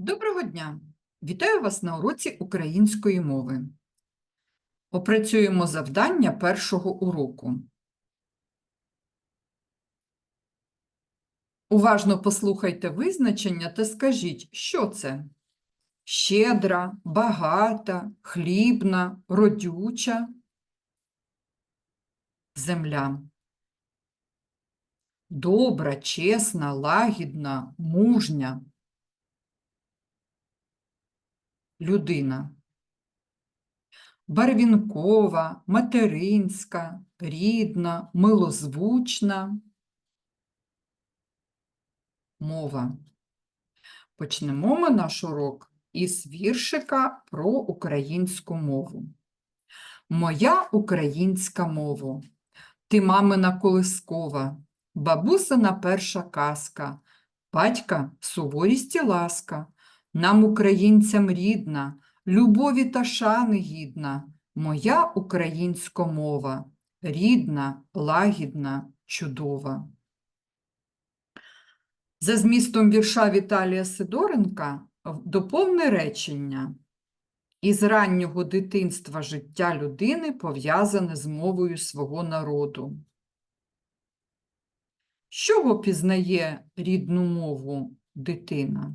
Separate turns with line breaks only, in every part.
Доброго дня! Вітаю вас на уроці української мови. Опрацюємо завдання першого уроку. Уважно послухайте визначення та скажіть, що це? Щедра, багата, хлібна, родюча, земля. Добра, чесна, лагідна, мужня. Людина. Барвінкова, материнська, рідна, милозвучна мова. Почнемо ми наш урок із віршика про українську мову. Моя українська мова, ти мамина колискова, бабусина перша казка, батька суворість і ласка, нам, українцям рідна, любові та шани гідна, моя українська мова, рідна, лагідна, чудова. За змістом вірша Віталія Сидоренка доповни речення. Із раннього дитинства життя людини пов'язане з мовою свого народу. З чого пізнає рідну мову дитина?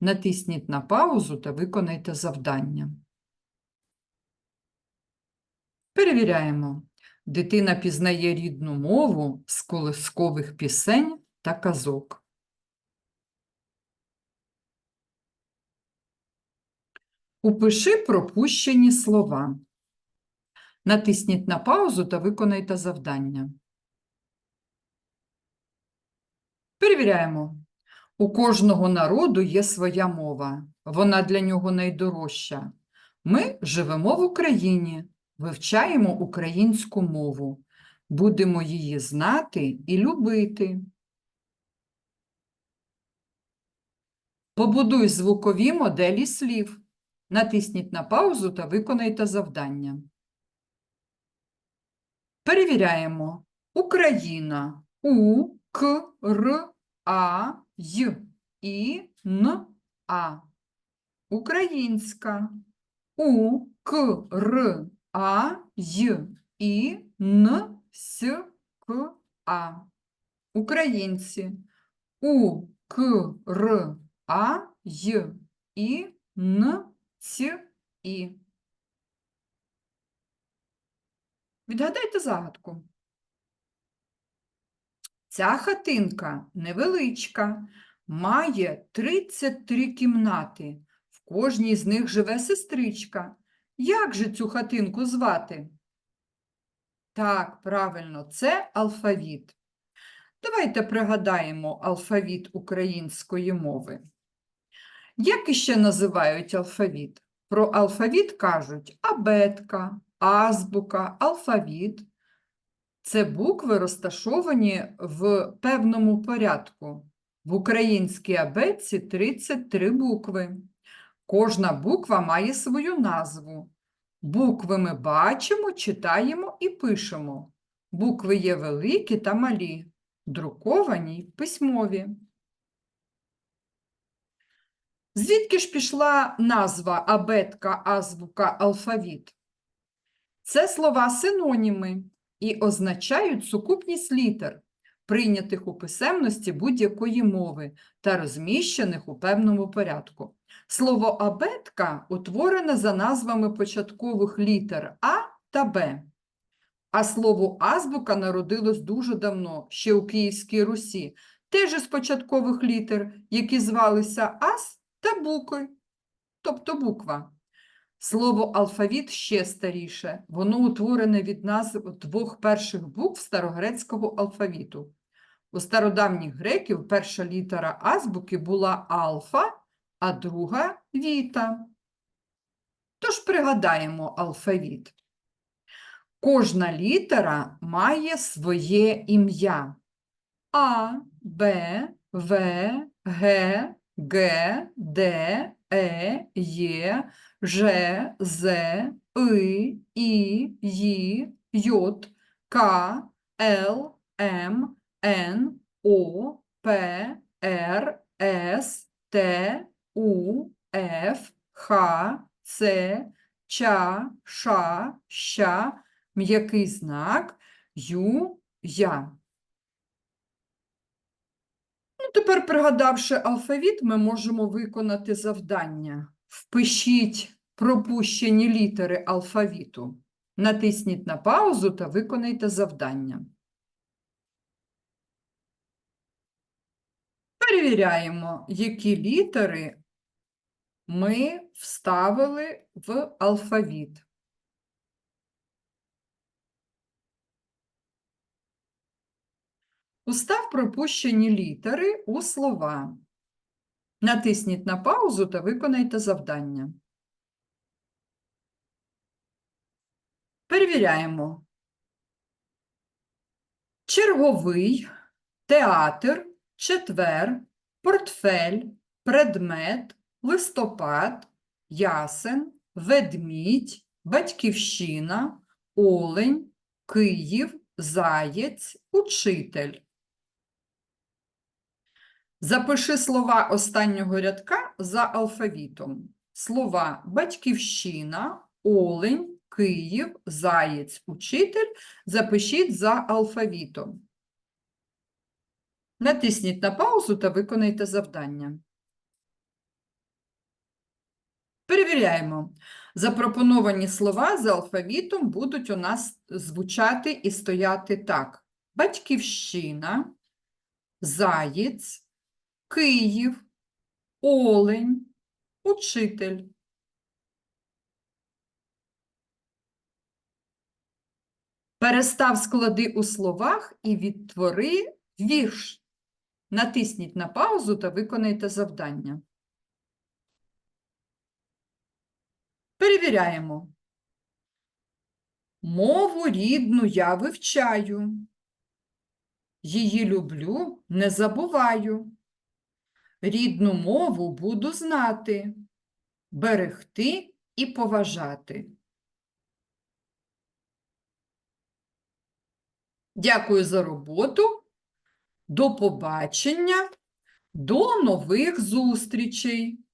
Натисніть на паузу та виконайте завдання. Перевіряємо. Дитина пізнає рідну мову з колискових пісень та казок. Упиши пропущені слова. Натисніть на паузу та виконайте завдання. Перевіряємо. У кожного народу є своя мова, вона для нього найдорожча. Ми живемо в Україні, вивчаємо українську мову, будемо її знати і любити. Побудуй звукові моделі слів. Натисніть на паузу та виконайте завдання. Перевіряємо. Україна. У, К, Р, А, Й, І, Н, А. Українська. У, К, Р, А, Й, І, Н, С, К, А. Українці. У, К, Р, А, Й, І, Н, Ц, І. Відгадайте загадку. Ця хатинка невеличка, має 33 кімнати. В кожній з них живе сестричка. Як же цю хатинку звати? Так, правильно, це алфавіт. Давайте пригадаємо алфавіт української мови. Як іще називають алфавіт? Про алфавіт кажуть абетка, азбука, алфавіт. Це букви розташовані в певному порядку. В українській абетці 33 букви. Кожна буква має свою назву. Букви ми бачимо, читаємо і пишемо. Букви є великі та малі, друковані й письмові. Звідки ж пішла назва абетка, азбука, алфавіт? Це слова синоніми і означають сукупність літер, прийнятих у писемності будь-якої мови та розміщених у певному порядку. Слово абетка утворене за назвами початкових літер А та Б. А слово азбука народилось дуже давно, ще у Київській Русі, теж із початкових літер, які звалися Ас та Буки, тобто буква. Слово алфавіт ще старіше. Воно утворене від назв двох перших букв старогрецького алфавіту. У стародавніх греків перша літера азбуки була алфа, а друга віта. Тож пригадаємо алфавіт. Кожна літера має своє ім'я. А, Б, В, Г, Г, Д, Е, Є, Ж, З, И, І, Й, Й, К, Л, М, Н, О, П, Р, С, Т, У, Ф, Х, Ц, Ча, Ша, Ща, м'який знак, Ю, Я. Ну, тепер, пригадавши алфавіт, ми можемо виконати завдання. Впишіть пропущені літери алфавіту. Натисніть на паузу та виконайте завдання. Перевіряємо, які літери ми вставили в алфавіт. Устав пропущені літери у слова. Натисніть на паузу та виконайте завдання. Перевіряємо. Черговий, театр, четвер, портфель, предмет, листопад, ясен, ведмідь, батьківщина, олень, Київ, заєць, учитель. Запиши слова останнього рядка за алфавітом. Слова батьківщина, олень, Київ, заєць, учитель запишіть за алфавітом. Натисніть на паузу та виконайте завдання. Перевіряємо. Запропоновані слова за алфавітом будуть у нас звучати і стояти так: Батьківщина, заєць, Київ, олень, учитель. Перестав склади у словах і відтвори вірш. Натисніть на паузу та виконайте завдання. Перевіряємо. Мову рідну я вивчаю. Її люблю, не забуваю. Рідну мову буду знати, берегти і поважати. Дякую за роботу. До побачення, до нових зустрічей!